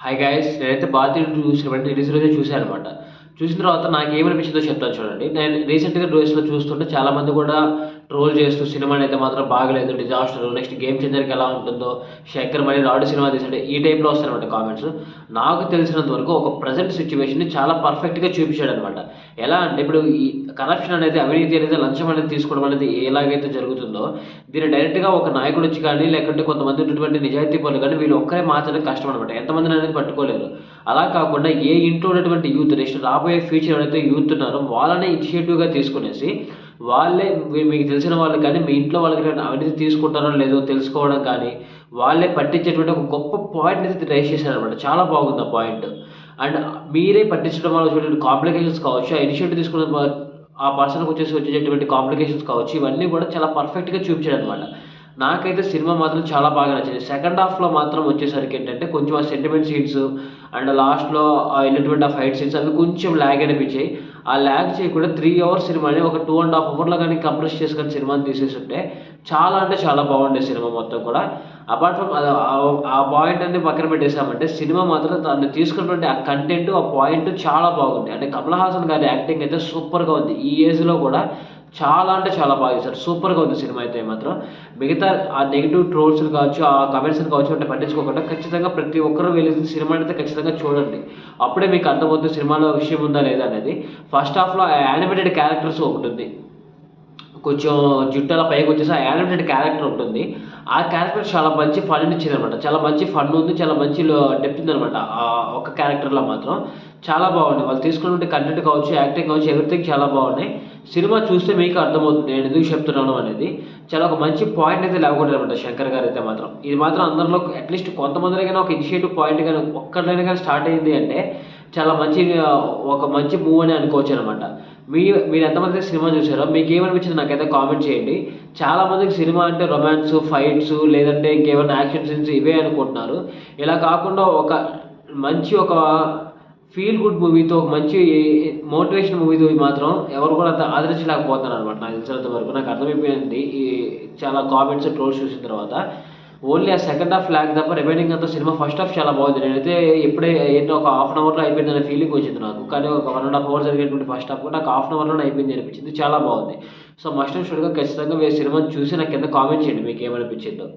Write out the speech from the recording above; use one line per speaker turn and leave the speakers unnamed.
Hi guys నేనైతే బాధ్యత చూసిన రిలీజ్ రోజే చూశాను అనమాట చూసిన తర్వాత నాకు ఏమనిపించిందో చెప్తాను చూడండి. నేను రీసెంట్గా డ్రోస్లో చూస్తుంటే చాలామంది కూడా ట్రోల్ చేస్తూ సినిమాని అయితే మాత్రం బాగలేదు. డిజాస్టర్ నెక్స్ట్ గేమ్ చేంజర్కి ఎలా ఉంటుందో శంకర్ మళ్ళీ రాడు సినిమా తీసాడు ఈ టైప్లో వస్తాయన్నమాట కామెంట్స్ నాకు తెలిసినంత వరకు ఒక ప్రజెంట్ సిచ్యువేషన్ని చాలా పర్ఫెక్ట్గా చూపించాడు అనమాట ఎలా అంటే ఇప్పుడు ఈ కరప్షన్ అనేది అవినీతి అనేది లంచం అనేది తీసుకోవడం అనేది ఎలాగైతే జరుగుతుందో దీన్ని డైరెక్ట్గా ఒక నాయకుడు వచ్చి కానీ లేకుంటే కొంతమంది ఉన్నటువంటి నిజాయితీ పనులు కానీ వీళ్ళు ఒక్కరే మార్చడం కష్టం అనమాట ఎంతమందిని అనేది పట్టుకోలేరు. అలా కాకుండా ఏ ఇంట్లో ఉన్నటువంటి యూత్ నెక్స్ట్ రాబోయే ఫ్యూచర్ ఎవరైతే యూత్ ఉన్నారో వాళ్ళనే ఇనిషియేటివ్గా తీసుకునేసి వాళ్ళే మీకు తెలిసిన వాళ్ళు కానీ మీ ఇంట్లో వాళ్ళకి అవినీతి తీసుకుంటారో లేదో తెలుసుకోవడం కానీ వాళ్ళే పట్టించేటువంటి ఒక గొప్ప పాయింట్ అయితే రైస్ చేశారనమాట చాలా బాగుంది ఆ పాయింట్ అండ్ మీరే పట్టించడం వల్ల చూడండి కాంప్లికేషన్స్ కావచ్చు ఆ ఇనిషియేటివ్ తీసుకున్న ఆ పర్సన్కి వచ్చేసి వచ్చేటువంటి కాంప్లికేషన్స్ కావచ్చు ఇవన్నీ కూడా చాలా పర్ఫెక్ట్గా చూపించాడు అనమాట నాకైతే సినిమా మాత్రం చాలా బాగా నచ్చింది. సెకండ్ హాఫ్లో మాత్రం వచ్చేసరికి ఏంటంటే కొంచెం ఆ సెంటిమెంట్ సీన్స్ అండ్ లాస్ట్లో వెళ్ళినటువంటి ఆ ఫైట్ సీన్స్ అవి కొంచెం ల్యాగ్ అనిపించాయి. ఆ ల్యాగ్ చేయకుండా త్రీ అవర్స్ సినిమాని ఒక టూ అండ్ హాఫ్ అవర్లో కానీ కంప్రెస్ చేసుకొని సినిమాని తీసేస్తుంటే చాలా అంటే చాలా బాగుండే సినిమా మొత్తం కూడా. అపార్ట్ ఫ్రమ్ ఆ పాయింట్ అన్ని పక్కన పెట్టేసామంటే సినిమా మాత్రం దాన్ని తీసుకున్నటువంటి ఆ కంటెంట్ ఆ పాయింట్ చాలా బాగుంది. అంటే కమల్ హాసన్ గారి యాక్టింగ్ అయితే సూపర్గా ఉంది. ఈ ఏజ్లో కూడా చాలా అంటే చాలా బాగా చేశారు. సూపర్గా ఉంది సినిమా అయితే మాత్రం మిగతా ఆ నెగిటివ్ ట్రోల్స్ కావచ్చు ఆ కమెంట్స్ కావచ్చు అంటే పట్టించుకోకుండా ఖచ్చితంగా ప్రతి ఒక్కరూ వెళ్ళిన సినిమా అయితే ఖచ్చితంగా చూడండి. అప్పుడే మీకు అర్థమవుతుంది సినిమాలో విషయం ఉందా లేదా అనేది. ఫస్ట్ హాఫ్లో యానిమేటెడ్ క్యారెక్టర్స్ ఒకటి కొంచెం జుట్టాల పైకి వచ్చేసి ఆ యానిమేటెడ్ క్యారెక్టర్ ఉంటుంది. ఆ క్యారెక్టర్ చాలా మంచి ఫన్ ఇచ్చింది అనమాట చాలా మంచి ఫన్ ఉంది చాలా మంచి డెప్త్ ఉంది అనమాట ఆ ఒక క్యారెక్టర్లో మాత్రం. చాలా బాగుంది. వాళ్ళు తీసుకున్నటువంటి కంటెంట్ కావచ్చు యాక్టింగ్ కావచ్చు ఎవ్రీథింగ్ చాలా బాగున్నాయి. సినిమా చూస్తే మీకు అర్థమవుతుంది నేను ఎందుకు చెప్తున్నాను అనేది. చాలా ఒక మంచి పాయింట్ అయితే లేకుండా అనమాట శంకర్ గారు అయితే మాత్రం. ఇది మాత్రం అందరిలో అట్లీస్ట్ కొంతమందికైనా ఒక ఇనిషియేటివ్ పాయింట్ కానీ ఒక్కట్లైనా కానీ స్టార్ట్ అయింది అంటే చాలా మంచి ఒక మంచి మూవ్ అని అనుకోవచ్చు అనమాట మీ మీరు ఎంతమంది సినిమా చూసారో మీకు ఏమనిపించింది నాకైతే కామెంట్ చేయండి. చాలా మందికి సినిమా అంటే రొమాన్స్ ఫైట్స్ లేదంటే ఇంకేమైనా యాక్షన్ సీన్స్ ఇవే అనుకుంటున్నారు. ఇలా కాకుండా ఒక మంచి ఒక ఫీల్ గుడ్ మూవీతో మంచి మోటివేషన్ మూవీతో మాత్రం ఎవరు కూడా అంత ఆదరించలేకపోతున్నారు అనమాట నాకు తెలిసినంత వరకు నాకు అర్థమైపోయింది ఈ చాలా కామెంట్స్ ట్రోల్స్ చూసిన తర్వాత. ఓన్లీ ఆ సెకండ్ హాఫ్ లాగ్ తప్ప రిమైనింగ్ అంతా సినిమా ఫస్ట్ హాఫ్ చాలా బాగుంది. నేనైతే ఎప్పుడే ఏంటో ఒక హాఫ్ అన్ అవర్లో అయిపోయింది ఫీలింగ్ వచ్చింది నాకు. కానీ ఒక వన్ అండ్ హాఫ్ అవర్ జరిగేటువంటి ఫస్ట్ హాఫ్ నాకు హాఫ్ అన్ అవర్లోనే అయిపోయింది అనిపించింది. చాలా బాగుంది. సో మస్ట్ షూడ్గా ఖచ్చితంగా మీరు సినిమాని చూసి నాకు కింద కామెంట్ చేయండి. మీకు ఏమనిపించిందో.